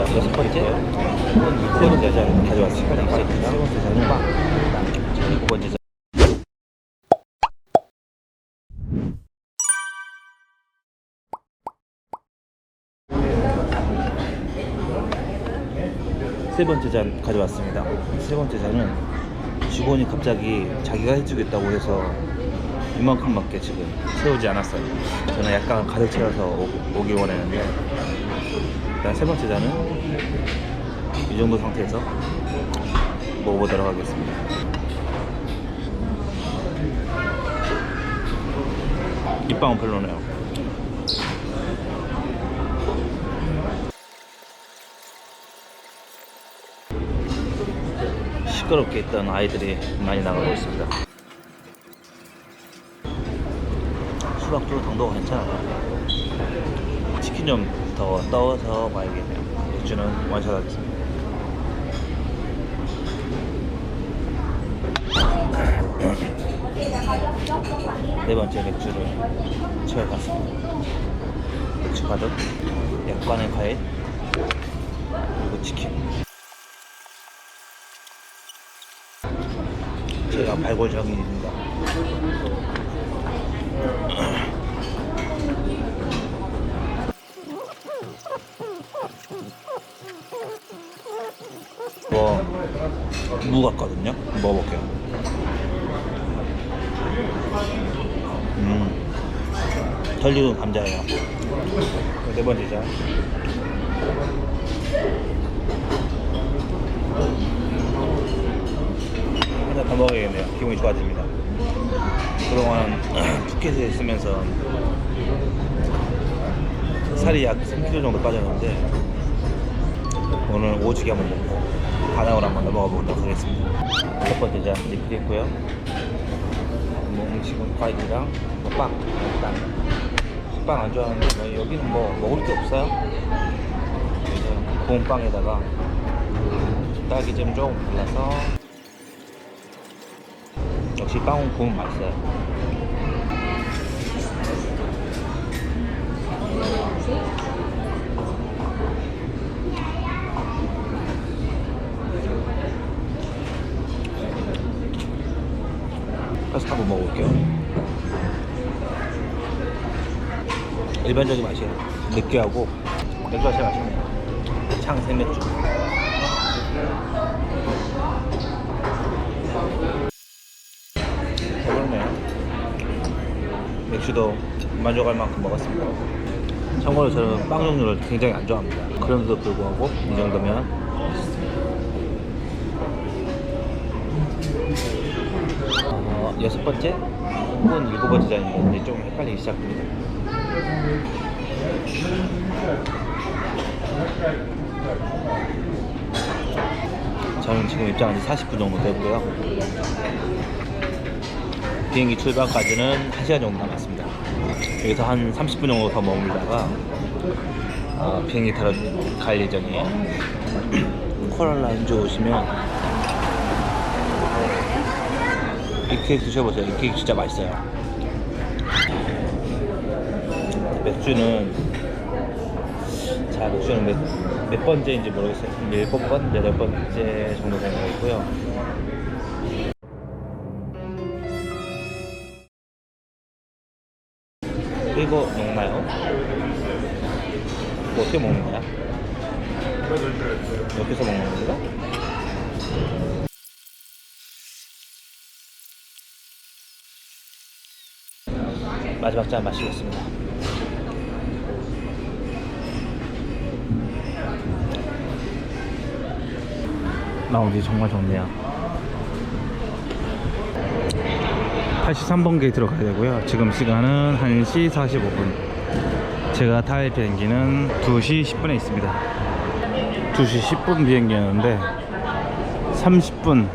자, 여섯 번째, 세 번째 잔 가져왔습니다. 세 번째 잔은 빵. 일곱 번째 잔. 세 번째 잔 가져왔습니다. 세 번째 잔은 직원이 갑자기 자기가 해주겠다고 해서 이만큼밖에 지금 채우지 않았어요. 저는 약간 가득 채워서 오, 기 원했는데 일단 세 번째 잔은 이 정도 상태에서 먹어보도록 하겠습니다. 입방은 별로네요. 시끄럽게 있던 아이들이 많이 나가고 있습니다. 수박도 당도가 괜찮아요. 치킨 좀 더 떠서 봐야겠네요. 맥주는 원샷 하겠습니다. 네 번째 맥주를 채워봤습니다. 맥주 가득, 약간의 과일, 그리고 치킨. 제가 발골정인입니다. 무 같거든요. 먹어볼게요. 음, 덜 익은 감자예요. 네 번째 자. 하나 더 먹어야겠네요. 기분이 좋아집니다. 그동안 푸켓에 있으면서 살이 약 3kg 정도 빠졌는데 오늘 오지게 한번 먹고 반항을 한번 더 먹어보도록 하겠습니다. 첫 번째 자 리필 했고요. 뭐 음식은 과일이랑 뭐 빵, 일단 빵 안 좋아하는데 뭐 여기는 뭐 먹을 게 없어요. 그래서 구운 빵에다가 딸기 잼 조금 발라서 역시 빵은 구우면 맛있어요. 먹어볼게요. 일반적인 맛이에요. 느끼하고 맥주가 제일 맛있네요. 창생 맥주. 배부르네요. 맥주도 만족할 만큼 먹었습니다. 참고로 저는 빵 종류를 굉장히 안 좋아합니다. 그럼에도 불구하고 이 정도면 어, 여섯 번째 혹은 일곱 번째 잔인데 좀 헷갈리기 시작합니다. 저는 지금 입장한 지 40분 정도 됐고요. 비행기 출발까지는 1시간 정도 남았습니다. 여기서 한 30분 정도 더 머물다가 어, 비행기 타러 갈 예정이에요. 코랄라인즈 오시면 이 케이크 드셔보세요. 이 케이크 진짜 맛있어요. 맥주는 자 맥주는 몇, 몇 번째인지 모르겠어요. 한 일곱 번, 여덟 번째 정도 되는 거 있고요. 이거 먹나요? 뭐 어떻게 먹는 거야? 옆에서 먹는 건가? 마지막 잔 마시겠습니다. 나오기 정말 좋네요. 83번 게이트로 가야 되고요. 지금 시간은 1시 45분. 제가 탈 비행기는 2시 10분에 있습니다. 2시 10분 비행기였는데 30분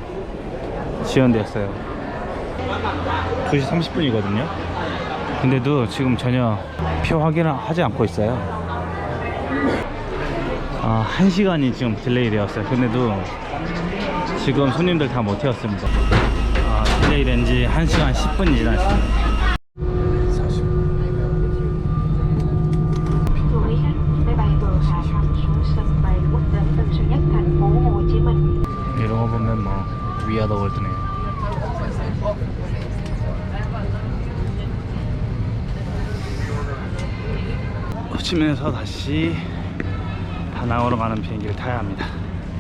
지연되었어요. 2시 30분이거든요. 근데도 지금 전혀 표 확인을 하지 않고 있어요. 아, 1시간이 지금 딜레이 되었어요. 근데도 지금 손님들 다 못해왔습니다. 아, 딜레이 된 지 1시간 10분이 지났습니다. 이런 거 보면 뭐 위아더 월드네요. 호치민에서 다시 다낭으로 가는 비행기를 타야 합니다.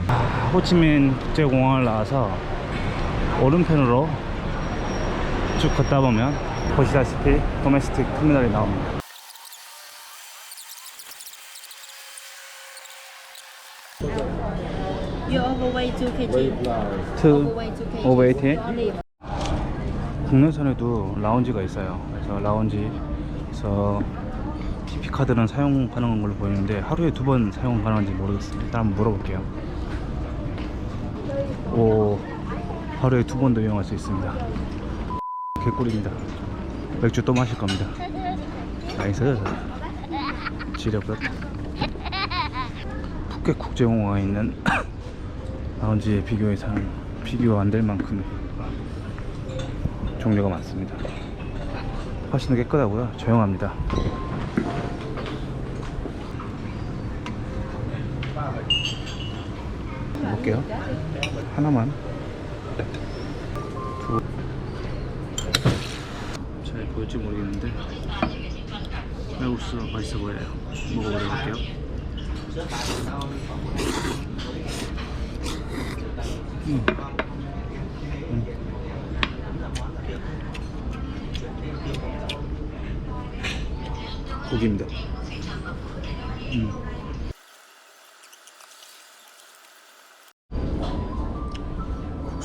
아, 호치민 국제공항을 나와서 오른편으로 쭉 걷다 보면 보시다시피 도메스틱 터미널이 나옵니다. You overweight 2 kg. 투 Overweight 2 kg. overweight? Only. 국내선에도 라운지가 있어요. 그래서 라운지에서 TP 카드는 사용 가능한 걸로 보이는데 하루에 두 번 사용 가능한지 모르겠습니다. 일단 한번 물어볼게요. 오, 하루에 두 번도 이용할 수 있습니다. 개꿀입니다. 맥주 또 마실 겁니다. 나이스. 지려끝. 푸켓 국제공항에 있는 라운지에 비교해서는 비교 안될 만큼 종류가 많습니다. 훨씬 더 깨끗하고요. 조용합니다. 볼게요. 하나만. 두. 잘 보일지 모르겠는데 매우스 맛있어 보여요. 먹어보도록 할게요. 음. 고기입니다. 음.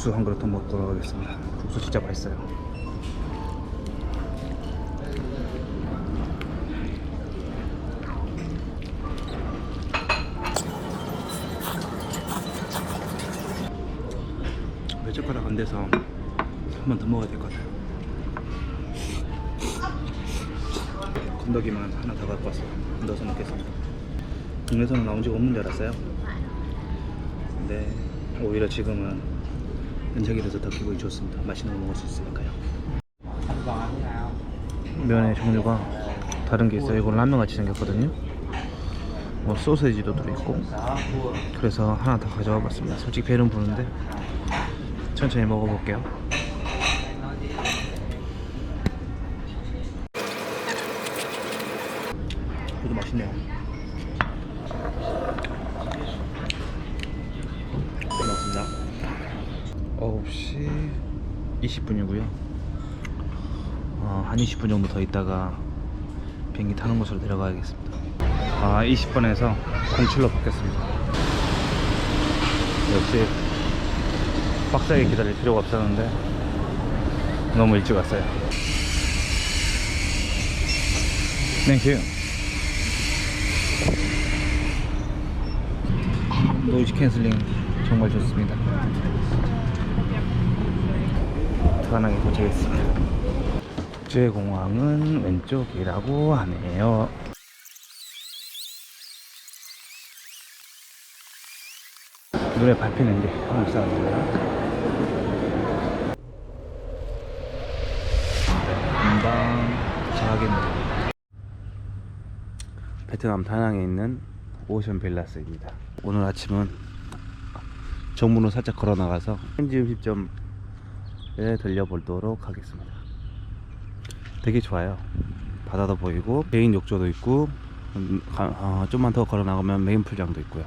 국수 한 그릇 더 먹도록 하겠습니다. 국수 진짜 맛있어요. 왜 젓가락 안 돼서 한 번 더 먹어야 될 것 같아요. 건더기만 하나 더 갖고 왔어요. 넣어서 먹겠습니다. 국내선은 나온 지가 없는 줄 알았어요. 근데 오히려 지금은 돼서 더 기분이 좋습니다. 맛있는 거 먹을 수 있으니까요. 면의 종류가 다른 게 있어요. 이건 라면 같이 생겼거든요. 뭐 소세지도 들어있고 그래서 하나 더 가져와 봤습니다. 솔직히 배는 부르는데 천천히 먹어볼게요. 이것도 맛있네요. 고맙습니다. 9시 20분이고요. 어, 한 20분 정도 더 있다가 비행기 타는 곳으로 내려가야겠습니다. 아, 20분에서 07로 바뀌었습니다. 역시 빡세게 기다릴 필요가 없었는데 너무 일찍 왔어요. 땡큐. 노이즈 캔슬링 정말 좋습니다. 다낭에 도착했습니다. 국제공항은 왼쪽이라고 하네요. 눈에 밟히는 게 한국 사람들이에요. 금방 도착하겠네요. 베트남 다낭에 있는 오션 빌라스입니다. 오늘 아침은 정문으로 살짝 걸어 나가서 현지 음식점 에 들려보도록 하겠습니다. 되게 좋아요. 바다도 보이고 개인 욕조도 있고 음, 가- 어, 좀만 더 걸어 나가면 메인 풀장도 있고요.